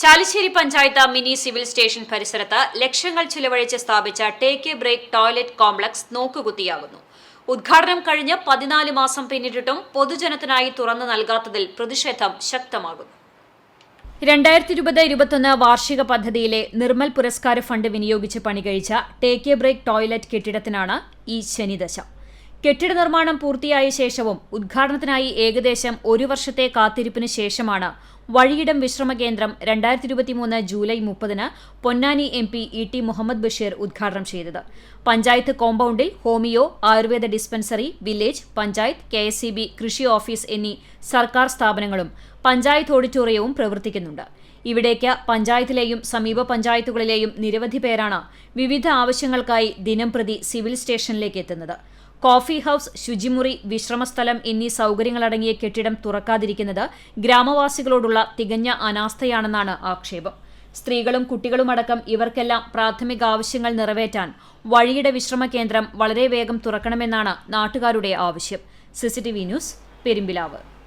Chalissery panchayat mini civil station പരിസരത്ത് ലക്ഷങ്ങൾ ചിലവഴിച്ച് സ്ഥാപിച്ച take a break toilet complex നോക്കുകുത്തിയാകുന്നു. ഉദ്ഘാടനം കഴിഞ്ഞ് പതിനാല് മാസം പിന്നിട്ടിട്ടും പൊതുജനത്തിനായി തുറന്നു നൽകാത്തതിൽ പ്രതിഷേധം ശക്തമാകുന്നു. രണ്ടായിരത്തി ഇരുപത് ഇരുപത്തൊന്ന് വാർഷിക പദ്ധതിയിലെ നിർമ്മൽ പുരസ്കാര ഫണ്ട് വിനിയോഗിച്ച് പണി കഴിച്ച ടേക്ക് എ ബ്രേക്ക് ടോയ്ലറ്റ് കെട്ടിടത്തിനാണ് ഈ ശനിദശ. കെട്ടിട നിർമ്മാണം പൂർത്തിയായ ശേഷവും ഉദ്ഘാടനത്തിനായി ഏകദേശം ഒരു വർഷത്തെ കാത്തിരിപ്പിന് ശേഷമാണ് വഴിയിടം വിശ്രമ കേന്ദ്രം രണ്ടായിരത്തി ഇരുപത്തിമൂന്ന് ജൂലൈ മുപ്പതിന് Ponnani M P E T Muhammad Basheer ഉദ്ഘാടനം ചെയ്തത്. പഞ്ചായത്ത് കോമ്പൗണ്ടിൽ homeo Ayurveda dispensary village panchayat K കൃഷി ഓഫീസ് എന്നീ സർക്കാർ സ്ഥാപനങ്ങളും പഞ്ചായത്ത് ഓഡിറ്റോറിയവും പ്രവർത്തിക്കുന്നുണ്ട്. ഇവിടേക്ക് പഞ്ചായത്തിലെയും സമീപ പഞ്ചായത്തുകളിലെയും നിരവധി പേരാണ് വിവിധ ആവശ്യങ്ങൾക്കായി ദിനംപ്രതി സിവിൽ സ്റ്റേഷനിലേക്ക് എത്തുന്നത്. കോഫി ഹൌസ് ശുചിമുറി വിശ്രമസ്ഥലം എന്നീ സൗകര്യങ്ങളടങ്ങിയ കെട്ടിടം തുറക്കാതിരിക്കുന്നത് ഗ്രാമവാസികളോടുള്ള തികഞ്ഞ അനാസ്ഥയാണെന്നാണ് ആക്ഷേപം. സ്ത്രീകളും കുട്ടികളുമടക്കം ഇവർക്കെല്ലാം പ്രാഥമിക ആവശ്യങ്ങൾ നിറവേറ്റാൻ വഴിയുടെ വിശ്രമ കേന്ദ്രം വളരെ വേഗം തുറക്കണമെന്നാണ് നാട്ടുകാരുടെ ആവശ്യം. CCTV news Perumpilavu.